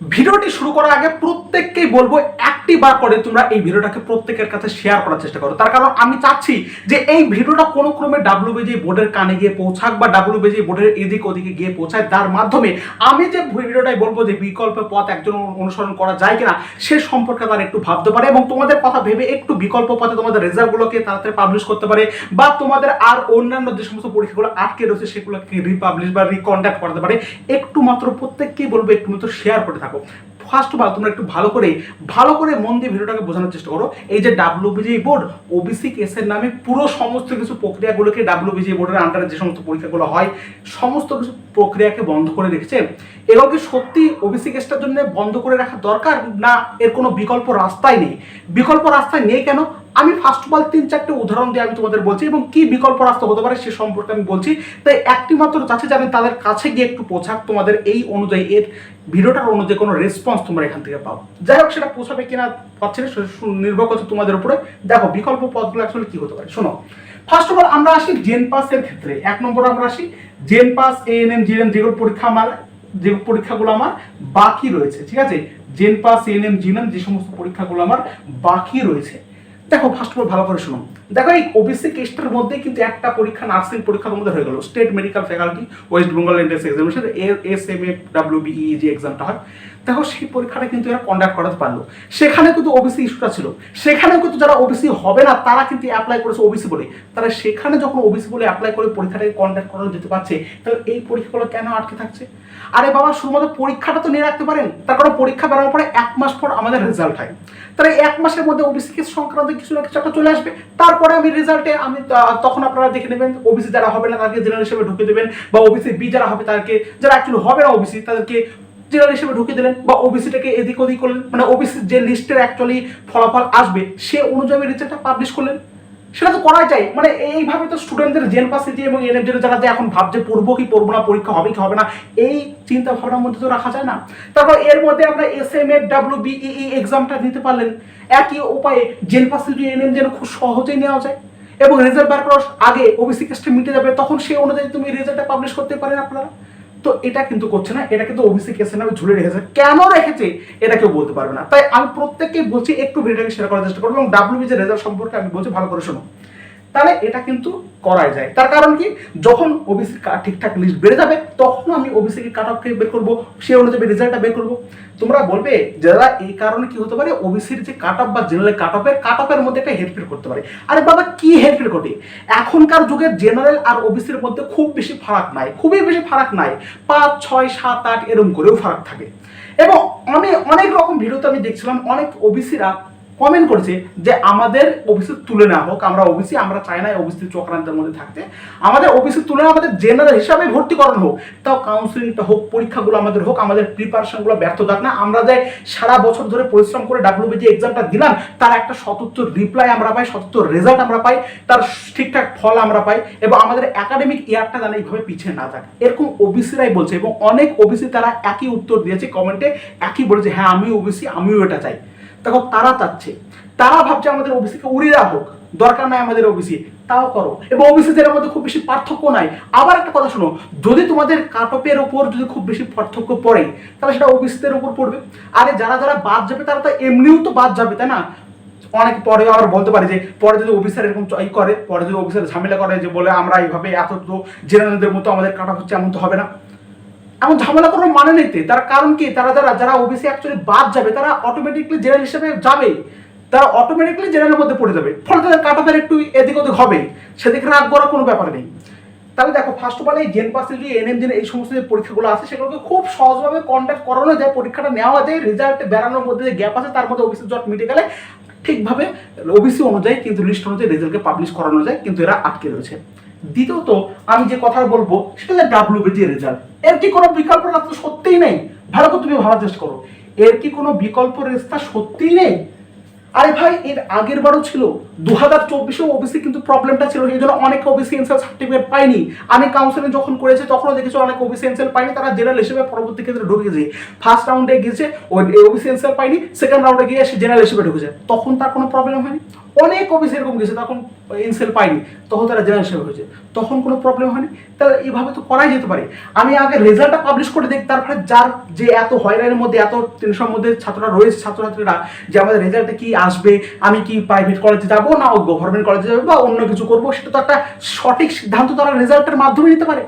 ভিডিওটি শুরু করার আগে প্রত্যেককেই বলব একটি বার করে তোমরা এই ভিডিওটাকে প্রত্যেকের কাছে শেয়ার করার চেষ্টা করো। তার কারণ আমি চাচ্ছি যে এই ভিডিওটা কোনো ক্রমে ডাব্লিউবিজি বোর্ডের কানে গিয়ে পৌঁছাক বা ডাব্লিউবিজি বোর্ডের এদিক ওদিকে গিয়ে পৌঁছায়। তার মাধ্যমে আমি যে ভিডিওটাই বলব যে বিকল্প পথ একজন অনুসরণ করা যায় কিনা, সে সম্পর্কে তারা একটু ভাবতে পারে এবং তোমাদের কথা ভেবে একটু বিকল্প পথে তোমাদের রেজাল্টগুলোকে তাড়াতাড়ি পাবলিশ করতে পারে বা তোমাদের আর অন্যান্য যে সমস্ত পরীক্ষাগুলো আটকে রয়েছে, সেগুলোকে রিপাবলিশ বা রিকন্ডাক্ট করতে পারে। একটু মাত্র প্রত্যেককেই বলব, একটু মাত্র শেয়ার করে থাকো। ফার্স্ট অফ অল তোমরা একটু ভালো করে ভালো করে মন দিয়ে ভিডিওটাকে বোঝানোর চেষ্টা করো। এই যে ডাব্লিউবিজি বোর্ড ওবিসি কেসের নামে পুরো সমস্ত কিছু প্রক্রিয়াগুলোকে ডাব্লিউবিজি বোর্ডের আন্ডারে যে সমস্ত পরীক্ষাগুলো হয়, সমস্ত কিছু প্রক্রিয়াকে বন্ধ করে রেখেছে। এগুলো কি সত্যি ওবিসি কেসটার জন্য বন্ধ করে রাখা দরকার? না, এর কোনো বিকল্প রাস্তাই নেই। বিকল্প রাস্তায় নেই কেন? আমি ফার্স্ট অফ অল তিন চারটে উদাহরণ দিয়ে আমি তোমাদের বলছি এবং কি বিকল্প রাস্তা হতে পারে সে সম্পর্কে আমি বলছি। তাই একটি মাত্র চাচ্ছি যে আমি তাদের কাছে গিয়ে একটু পৌঁছাক, তোমাদের এই অনুযায়ী, এর ভিডিওটার অনুযায়ী কোনো রেসপন্স তোমরা এখান থেকে পাও। যাই হোক, সেটা পৌঁছাবে কিনা পাচ্ছে না নির্ভর করছে তোমাদের উপরে। দেখো, বিকল্প পথগুলো আসলে কি হতে পারে? শোনো ফার্স্ট অফ অল আমরা আসি জেন পাসের ক্ষেত্রে। এক নম্বর আমরা আসি জেন পাস এএনএম জিএনএম যেগুলো পরীক্ষা আমার, যে পরীক্ষাগুলো আমার বাকি রয়েছে, ঠিক আছে? Gen pass N M ANM GNM যে সমস্ত পরীক্ষাগুলো আমার বাকি রয়েছে। দেখো ফার্স্ট অফ অল ভালো করে শুনো। দেখো, এই ওবিসি কেসটার মধ্যে কিন্তু একটা পরীক্ষা, নার্সিং পরীক্ষা তোমাদের হয়ে গেল। State medical faculty West Bengal entrance examination S M A W B যে এক্সামটা হয়। দেখো, সেই পরীক্ষাটা কিন্তু এরা কন্ডাক্ট করাতে পারল। সেখানে কিন্তু ওবিসি ইস্যুটা ছিল। সেখানেও কিন্তু যারা ওবিসি হবে না, তারা কিন্তু অ্যাপ্লাই করেছে ওবিসি বলে। তারা সেখানে যখন ওবিসি বলে অ্যাপ্লাই করে পরীক্ষাটাকে কন্ডাক্ট করানো যেতে পারছে, তাহলে এই পরীক্ষাগুলো কেন আটকে থাকছে? আরে বাবা, শুধুমাত্র পরীক্ষাটা তো নিয়ে রাখতে পারেন। তার কারণ পরীক্ষা বেরোনোর পরে এক মাস পর আমাদের রেজাল্ট হয়। তাহলে এক মাসের মধ্যে ওবিসি কেস সংক্রান্ত কিছু না কিছু একটা চলে আসবে। তারপরে আমি রেজাল্টে আমি তখন আপনারা দেখে নেবেন ওবিসি যারা হবে না তাদেরকে জেনারেল হিসেবে ঢুকে দেবেন বা ওবিসি বি যারা হবে তাদেরকে, যারা অ্যাকচুয়ালি হবে না ওবিসি তাদেরকে জেনারেল হিসেবে ঢুকে দিলেন বা ওবিসিটাকে এদিক ওদিক করলেন। মানে ওবিসি যে লিস্টের অ্যাকচুয়ালি ফলাফল আসবে, সে অনুযায়ী রেজাল্টটা পাবলিশ করলেন। সেটা তো করাই যায়। মানে এইভাবে তো স্টুডেন্টদের জেন পাসে যে এবং এনএম জেনে যারা যে এখন ভাবছে, পড়ব কি পড়ব না, পরীক্ষা হবে কি হবে না, এই চিন্তা ভাবনার মধ্যে তো রাখা যায় না। তারপর এর মধ্যে আমরা S M F W B এক্সামটা দিতে পারলেন। একই উপায়ে জেন পাসে যদি এনএম যেন খুব সহজেই নেওয়া যায় এবং রেজাল্ট বার করার আগে ওবিসি কেসটা মিটে যাবে, তখন সেই অনুযায়ী তুমি রেজাল্টটা পাবলিশ করতে পারেন আপনারা। তো এটা কিন্তু করছে না, এটা কিন্তু ওবিসি কেসের নামে ঝুলে রেখেছে। কেন রেখেছে, এটা কেউ বলতে পারবে না। তাই আমি প্রত্যেককে বলছি, একটু ভিডিওটাকে শেয়ার করার চেষ্টা করব এবং ডাব্লিউবি যে রেজাল্ট সম্পর্কে আমি বলছি, ভালো করে শোনো তাহলে এটা কিন্তু করাই যায়। তার কারণ কি? যখন ওবিসি ঠিকঠাক লিস্ট বেড়ে যাবে তখন আমি ওবিসি কে কাট অফকে বের করব সেই অনুযায়ী রেজাল্টটা বের করব। তোমরা বলবে, যারা এই কারণে কি হতে পারে ওবিসির যে কাট অফ বা জেনারেল কাট অফের কাট অফের মধ্যে একটা হেরফের করতে পারে। আরে বাবা, কি হেরফের ঘটে এখনকার যুগে জেনারেল আর ওবিসির মধ্যে খুব বেশি ফারাক নাই, খুবই বেশি ফারাক নাই। পাঁচ, ছয়, সাত, আট এরকম করেও ফারাক থাকে। এবং আমি অনেক রকম ভিডিওতে আমি দেখছিলাম, অনেক ওবিসিরা কমেন্ট করেছে যে আমাদের ওবিসি তুলে নেওয়া হোক, আমরা ওবিসি আমরা চাই না চক্রান্তের মধ্যে থাকতে। আমাদের ওবিসি তুলে আমাদের জেনারেল হিসাবে ভর্তি করানো হোক, তাও কাউন্সিলিংটা হোক, পরীক্ষাগুলো আমাদের হোক, আমাদের প্রিপারেশনগুলো ব্যর্থ থাক না। আমরা যে সারা বছর ধরে পরিশ্রম করে ডাব্লিউবিজি এক্সামটা দিলাম, তার একটা সতত্ব রিপ্লাই আমরা পাই সতত্ব রেজাল্ট আমরা পাই, তার ঠিকঠাক ফল আমরা পাই এবং আমাদের একাডেমিক ইয়ারটা যেন এইভাবে পিছিয়ে না থাকে। এরকম ওবিসিরাই বলছে এবং অনেক ওবিসি তারা একই উত্তর দিয়েছে কমেন্টে একই বলেছে হ্যাঁ আমিও ওবিসি আমিও এটা চাই। দেখো, তারা চাচ্ছে। তারা ভাবছে আমাদের ওবিসিকে উড়িয়ে দেওয়া হোক। দরকার নাই আমাদের ওবিসি তাও করো। এবং ওবিসিদের মধ্যে খুব বেশি পার্থক্য নাই। আবার একটা কথা শোনো, যদি তোমাদের কাটপের ওপর যদি খুব বেশি পার্থক্য পড়ে, তাহলে সেটা ওবিসিদের উপর পড়বে। আরে যারা যারা বাদ যাবে, তারা তো এমনিও তো বাদ যাবে, তাই না? অনেক পরে আবার বলতে পারে যে, পরে যদি অফিসার এরকম ই করে, পরে যদি অফিসার ঝামেলা করে যে বলে, আমরা এইভাবে এত তো জেনারেলদের মতো আমাদের কাটা হচ্ছে, এমন তো হবে না। এমন ঝামেলা করার মানে নেই তো। তার কারণ কি? তারা যারা যারা ওবিসি অ্যাকচুয়ালি বাদ যাবে, তারা অটোমেটিকলি জেনারেল হিসেবে যাবে। তারা অটোমেটিকলি জেনারেলের মধ্যে পড়ে যাবে। ফলে তাদের কাটাপের একটু এদিক ওদিক হবে। সেদিকে রাগ করার কোনো ব্যাপার নেই। তাহলে দেখো ফার্স্ট অফ অল এই জেন পাসে যে এনএম জেন এই সমস্ত যে পরীক্ষাগুলো আছে, সেগুলোকে খুব সহজভাবে কন্ট্যাক্ট করানো যায়, পরীক্ষাটা নেওয়া যায় রেজাল্ট বেড়ানোর মধ্যে যে গ্যাপ আছে, তার মধ্যে ওবিসি জট মিটে গেলে ঠিকভাবে ওবিসি অনুযায়ী কিন্তু লিস্ট অনুযায়ী রেজাল্টকে পাবলিশ করানো যায়, কিন্তু এরা আটকে রয়েছে। দ্বিতীয়ত, আমি যে কথা বলব, সেটা হচ্ছে ডাব্লিউবিজি রেজাল্ট এর কি কোনো বিকল্প রাস্তা সত্যিই নেই? ভালো করে তুমি ভাবার চেষ্টা করো। এর কি কোনো বিকল্প রাস্তা সত্যিই নেই? আরে ভাই, এর আগের বারও ছিল। দু হাজার চব্বিশে ওবিসি কিন্তু প্রবলেমটা ছিল, সেই জন্য অনেক ওবিসি এনসেল সার্টিফিকেট পায়নি আমি কাউন্সিলিং যখন করেছি, তখনও দেখেছি অনেক ওবিসি এনসেল পাইনি, তারা জেনারেল হিসেবে পরবর্তী ক্ষেত্রে ঢুকেছে। ফার্স্ট রাউন্ডে ওই ওবিসি এনসেল পাইনি সেকেন্ড রাউন্ডে গিয়ে সে জেনারেল হিসেবে ঢুকেছে। তখন তার কোনো প্রবলেম হয়নি? অনেক ওবিসি এরকম গেছে, তখন এনসেল পাইনি, তখন তারা জেনারেল হিসেবে হয়েছে। তখন কোনো প্রবলেম হয়নি। তাহলে এইভাবে তো করাই যেতে পারে। আমি আগে রেজাল্টটা পাবলিশ করে দেখি, তারপরে যার যে এত হয়রানির মধ্যে, এত টেনশনের মধ্যে ছাত্ররা রয়েছে, ছাত্রছাত্রীরা, যে আমাদের রেজাল্টে কি আসবে, আমি কি প্রাইভেট কলেজে যাব না গভর্নমেন্ট কলেজে যাব বা অন্য কিছু করব, সেটা তো একটা সঠিক সিদ্ধান্ত তারা রেজাল্টের মাধ্যমে নিতে পারে।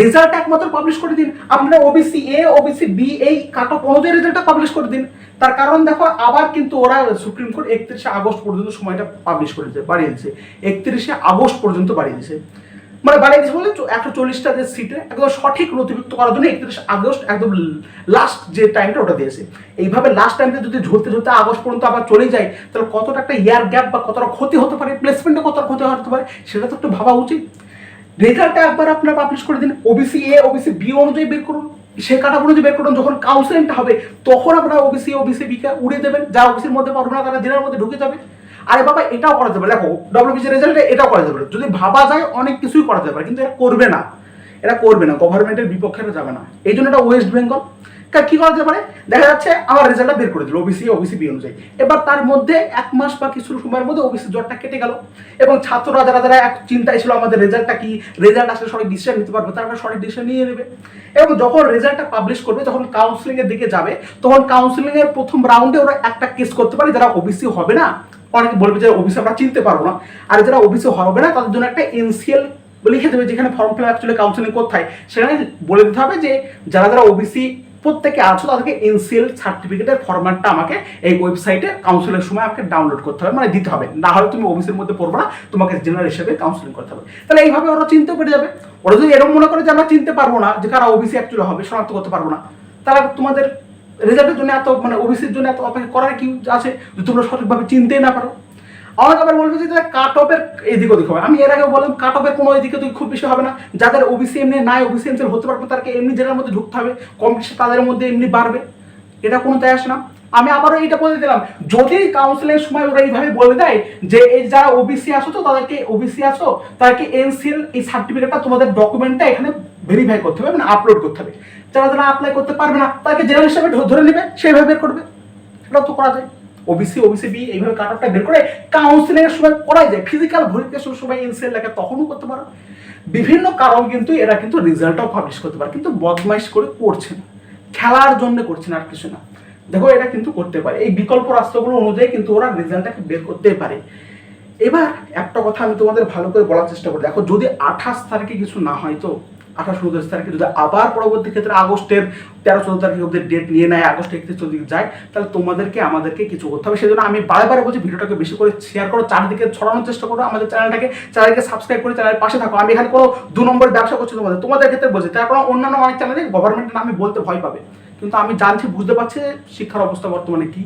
রেজাল্ট একমাত্র পাবলিশ করে দিন। আপনারা ওবিসি এ ওবিসি বি এই কাট অফ অনুযায়ী রেজাল্টটা পাবলিশ করে দিন। তার কারণ দেখো, আবার কিন্তু ওরা সুপ্রিম কোর্ট একত্রিশে আগস্ট পর্যন্ত সময়টা পাবলিশ করে দিয়েছে বাড়িয়ে দিয়েছে। একত্রিশে আগস্ট পর্যন্ত বাড়িয়ে দিয়েছে। মানে বাড়িয়ে দিয়েছে বলে একশো চল্লিশটা যে সিটে একদম সঠিক নথিভুক্ত করার জন্য একত্রিশ আগস্ট একদম লাস্ট যে টাইমটা ওটা দিয়েছে। এইভাবে লাস্ট টাইমটা যদি ঝরতে ঝরতে আগস্ট পর্যন্ত আবার চলে যায়, তাহলে কতটা একটা ইয়ার গ্যাপ বা কতটা ক্ষতি হতে পারে প্লেসমেন্টে কতটা ক্ষতি হতে পারে, সেটা তো একটু ভাবা উচিত। রেজাল্টটা একবার আপনারা পাবলিশ করে দিন ওবিসি এ ওবিসি বি অনুযায়ী বের করুন। সে কাটা অনুযায়ী বের করুন, যখন কাউন্সিলিংটা হবে, তখন আপনারা ওবিসি ওবিসি বিকে উড়িয়ে দেবেন। যা ওবিসির মধ্যে পারবে না, তারা জেলার মধ্যে ঢুকে যাবে। আরে বাবা, এটাও করা যাবে। দেখো ডব্লিউবিসি রেজাল্টে এটাও করা যাবে। যদি ভাবা যায়, অনেক কিছুই করা যাবে, কিন্তু এটা করবে না। এটা করবে না গভর্নমেন্টের বিপক্ষে এটা যাবে না। এই জন্য এটা ওয়েস্ট বেঙ্গল কি করা যেতে পারে? দেখা যাচ্ছে আমার রেজাল্টটা বের করে দিল ওবিসি ওবিসি বি অনুযায়ী। এবার তার মধ্যে এক মাস বা কিছু সময়ের মধ্যে ওবিসি জ্বরটা কেটে গেল। এবং ছাত্ররা, যারা যারা এক চিন্তায় ছিল আমাদের রেজাল্টটা কি রেজাল্ট আসলে সঠিক ডিসিশন নিতে পারবে, তারা সঠিক ডিসিশন নিয়ে নেবে। এবং যখন রেজাল্টটা পাবলিশ করবে, যখন কাউন্সিলিং এর দিকে যাবে, তখন কাউন্সিলিং এর প্রথম রাউন্ডে ওরা একটা কেস করতে পারে, যারা ওবিসি হবে না। অনেকে বলবে যে ওবিসি আমরা চিনতে পারব না। আর যারা ওবিসি হবে না, তাদের জন্য একটা এনসিএল লিখে দেবে যেখানে ফর্ম ফিল অ্যাকচুয়ালি কাউন্সিলিং কোথায়, সেখানে বলে দিতে হবে যে যারা যারা ওবিসি প্রত্যেকে আছো, তাদেরকে এনসিএল সার্টিফিকেটের ফরম্যাটটা আমাকে এই ওয়েবসাইটে কাউন্সিলের সময় আমাকে ডাউনলোড করতে হবে মানে দিতে হবে। না হলে তুমি ওবিসির মধ্যে পড়ব না, তোমাকে জেনারেল হিসেবে কাউন্সিলিং করতে হবে। তাহলে এইভাবে ওরা চিনতে পেরে যাবে। ওরা যদি এরকম মনে করে যে আমরা চিনতে পারব না যে কারা ওবিসি অ্যাকচুয়ালি হবে, শনাক্ত করতে পারব না, তারা তোমাদের রেজাল্টের জন্য এত মানে ওবিসির জন্য এত অপেক্ষা করার কি আছে? যে তোমরা সঠিকভাবে চিনতেই না পারো। অনেক আবার বলবে যে কাট অফের এদিক ওদিক হবে। আমি এর আগেও বললাম কাট অফের কোনো এদিকে ওদিক খুব বেশি হবে না। যাদের ওবিসি এমনি নাই ওবিসি এমসিএল হতে পারবে তাদেরকে এমনি জেলার মধ্যে ঢুকতে হবে। কম্পিটিশন তাদের মধ্যে এমনি বাড়বে। এটা কোনো তাই আসে না। আমি আবারও এইটা বলে দিলাম, যদি কাউন্সিলের সময় ওরা এইভাবে বলে দেয় যে এই যারা ওবিসি আসো তো, তাদেরকে ওবিসি আসো, তাদেরকে এনসিএল এই সার্টিফিকেটটা তোমাদের ডকুমেন্টটা এখানে ভেরিফাই করতে হবে মানে আপলোড করতে হবে। যারা যারা অ্যাপ্লাই করতে পারবে না, তাদেরকে জেনারেল হিসেবে ধরে নেবে, সেইভাবে বের করবে। এটা তো করা যায়। ওবিসি ওবিসি বি এইভাবে কাট অফটা বের করে কাউন্সিলিং এর সময় করাই যায়। ফিজিক্যাল ভেরিফিকেশনের সময় এনসিএল লেখা তখনও করতে পারো। বিভিন্ন কারণ কিন্তু এরা কিন্তু রেজাল্টটাও পাবলিশ করতে পারে, কিন্তু বদমাইশ করে করছে না। খেলার জন্য করছে না আর কিছু না। দেখো, এটা কিন্তু করতে পারে। এই বিকল্প রাস্তাগুলো অনুযায়ী কিন্তু ওরা রেজাল্টটাকে বের করতে পারে। এবার একটা কথা আমি তোমাদের ভালো করে বলার চেষ্টা করি। দেখো, যদি আঠাশ তারিখে কিছু না হয় তো? আঠাশ উনত্রিশ তারিখে যদি আবার পরবর্তী ক্ষেত্রে আগস্টের তেরো চোদ্দ তারিখে ওদের ডেট নিয়ে নেয়, আগস্ট একত্রিশ চল্লিশ যায়, তাহলে তোমাদেরকে, আমাদেরকে কিছু করতে হবে। সেজন্য আমি বারে বারে বলছি, ভিডিওটাকে বেশি করে শেয়ার করো, চারদিকে ছড়ানোর চেষ্টা করো, আমাদের চ্যানেলটাকে চ্যানেলকে সাবস্ক্রাইব করে চ্যানেলের পাশে থাকো। আমি এখানে কোনো দু নম্বর ব্যবসা করছি তোমাদের তোমাদের ক্ষেত্রে বলছি, তার কারণ অন্যান্য অনেক চ্যানেলে গভর্নমেন্টের নামে বলতে ভয় পাবে। কিন্তু আমি জানছি, বুঝতে পারছি শিক্ষার অবস্থা বর্তমানে কি।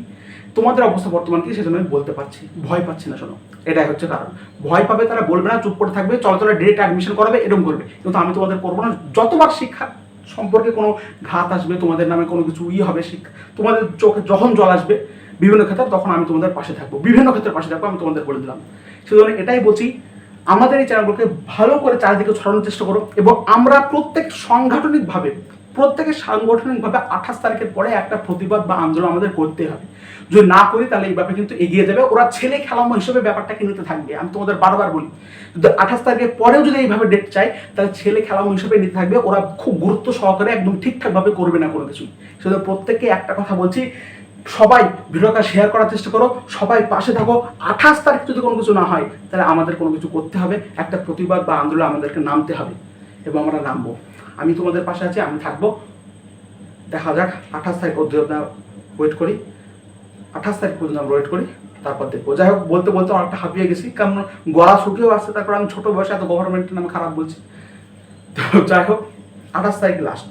তোমাদের অবস্থা বর্তমান কি সেজন্য আমি বলতে পারছি, ভয় পাচ্ছি না, শোনো। এটাই হচ্ছে কারণ। ভয় পাবে তারা বলবে না, চুপ করে থাকবে, চলো ডিরেক্ট অ্যাডমিশন করাবে এরকম করবে। কিন্তু আমি তোমাদের করব না। যতবার শিক্ষা সম্পর্কে কোনো ঘাত আসবে, তোমাদের নামে কোনো কিছু ই হবে শিক্ষা তোমাদের চোখে যখন জল আসবে, বিভিন্ন ক্ষেত্রে তখন আমি তোমাদের পাশে থাকব। বিভিন্ন ক্ষেত্রে পাশে থাকব, আমি তোমাদের বলে দিলাম। সেজন্য এটাই বলছি, আমাদের এই চ্যানেলগুলোকে ভালো করে চারিদিকে ছড়ানোর চেষ্টা করো এবং আমরা প্রত্যেক সাংগঠনিকভাবে প্রত্যেকে সাংগঠনিকভাবে আঠাশ তারিখের পরে একটা প্রতিবাদ বা আন্দোলন আমাদের করতে হবে। যদি না করি তাহলে এই ব্যাপারে কিন্তু এগিয়ে যাবে। ওরা ছেলে খেলামো হিসেবে ব্যাপারটাকে নিতে থাকবে। আমি তোমাদের বারবার বলি, যদি আঠাশ তারিখের পরেও যদি এইভাবে ডেট চাই, তাহলে ছেলে খেলামো হিসেবে নিতে থাকবে। ওরা খুব গুরুত্ব সহকারে একদম ঠিকঠাকভাবে করবে না কোনো কিছু। সেজন্য প্রত্যেককে একটা কথা বলছি, সবাই ভিডিওটা শেয়ার করার চেষ্টা করো। সবাই পাশে থাকো। আঠাশ তারিখ যদি কোনো কিছু না হয়, তাহলে আমাদের কোনো কিছু করতে হবে। একটা প্রতিবাদ বা আন্দোলন আমাদেরকে নামতে হবে এবং আমরা নামবো। আমি তোমাদের পাশে আছি, আমি থাকব। দেখা যাক, আঠাশ তারিখ অবধি আমরা ওয়েট করি। আঠাশ তারিখ পর্যন্ত আমরা ওয়েট করি, তারপর দেখব। যাই হোক, বলতে বলতে অনেকটা হাঁপিয়ে গেছি, কারণ গলা শুকিয়েও আসছে, তারপর আমি ছোটো বয়সে এত গভর্নমেন্টের নামে খারাপ বলছি। তো যাই হোক, আঠাশ তারিখ লাস্ট